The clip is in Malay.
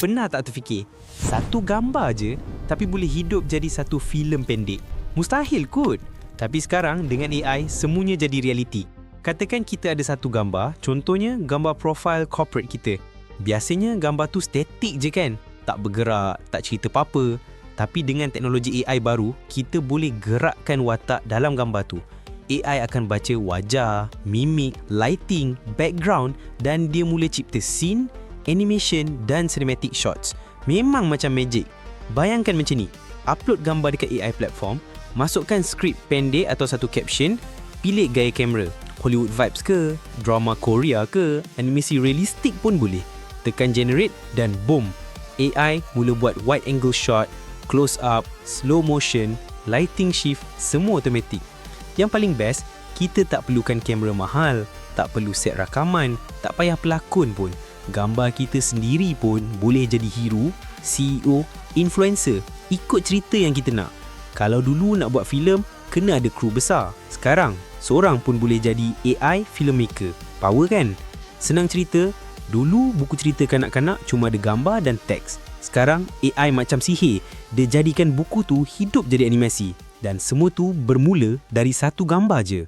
Pernah tak terfikir, satu gambar je tapi boleh hidup jadi satu filem pendek? Mustahil kot. Tapi sekarang dengan AI, semuanya jadi realiti. Katakan kita ada satu gambar, contohnya gambar profil corporate kita. Biasanya gambar tu statik je kan? Tak bergerak, tak cerita apa-apa. Tapi dengan teknologi AI baru, kita boleh gerakkan watak dalam gambar tu. AI akan baca wajah, mimik, lighting, background dan dia mula cipta scene, animation dan cinematic shots. Memang macam magic. Bayangkan macam ni, upload gambar dekat AI platform, masukkan skrip pendek atau satu caption, pilih gaya kamera, Hollywood vibes ke, drama Korea ke, animasi realistik pun boleh. Tekan generate dan boom, AI mula buat wide angle shot, close up, slow motion, lighting shift, semua automatic. Yang paling best, kita tak perlukan kamera mahal, tak perlu set rakaman, tak payah pelakon pun. Gambar kita sendiri pun boleh jadi hero, CEO, influencer, ikut cerita yang kita nak. Kalau dulu nak buat filem, kena ada kru besar. Sekarang, seorang pun boleh jadi AI filmmaker. Power kan? Senang cerita, dulu buku cerita kanak-kanak cuma ada gambar dan teks. Sekarang, AI macam sihir. Dia jadikan buku tu hidup jadi animasi. Dan semua tu bermula dari satu gambar je.